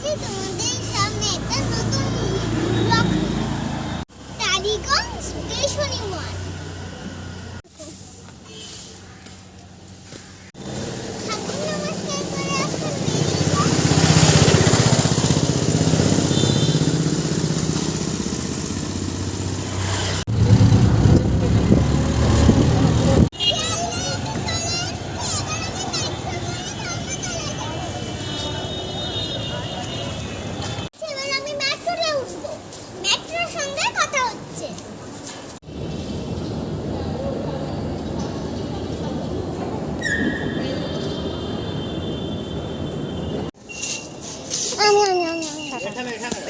এসেছি তোমাদের সামনে একটা নতুন ব্লগ টালিগঞ্জ স্টেশনি মাঠ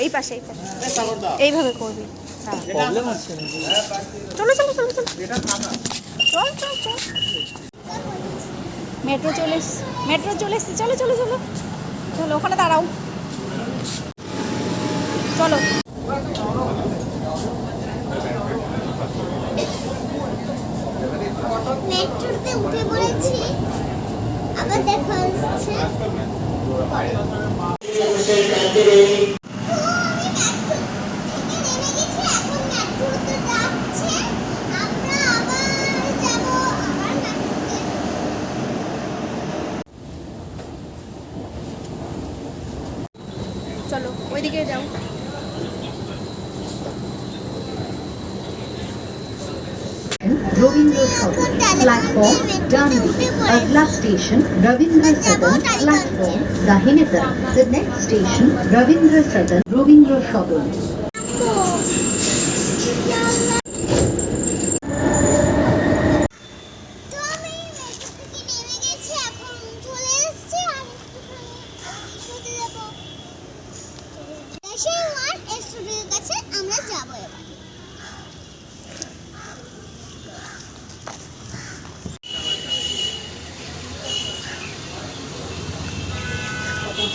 এই পাশে এই পাশে এইভাবে করবি চলো চলো চলো চলো চল চল চল মেট্রো চলে মেট্রো চলে এসছি চলো চলো চলো চলো ওখানে দাঁড়াও চলো মেট্রোতে উঠে পড়েছি আবার দেখা Platform Dhanu, Agla Station, Ravindra Sadan, Platform Dahinatar, the next station, Ravindra Sadan, Ravindra Sadan.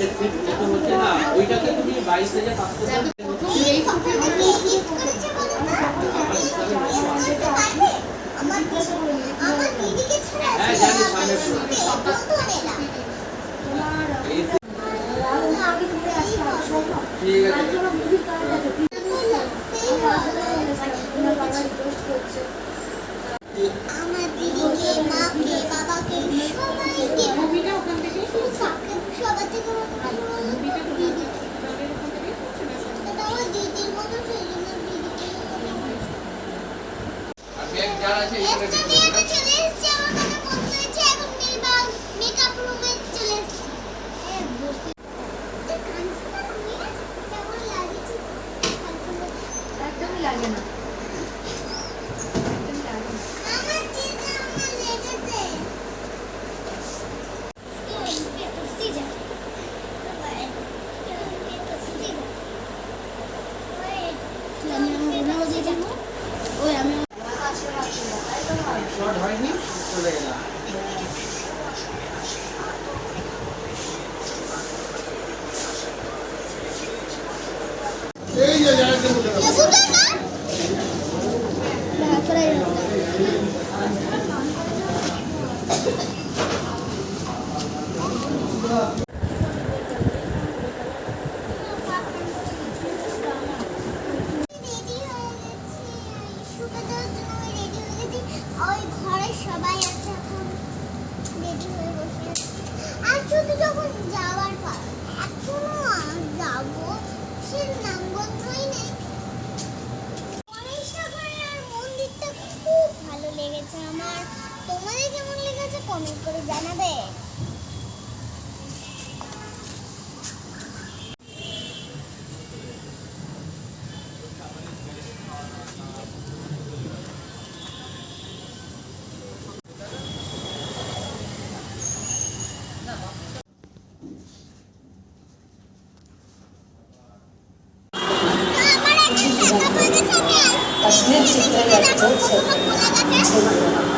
যে ফিট হতে হচ্ছে না? ওইটাকে তুমি বাইশ থেকে পাঁচ বছর আছে লাগে না Thank you. তোমাদের কেমন লেগেছে কমেন্ট করে জানাবে Последний проект.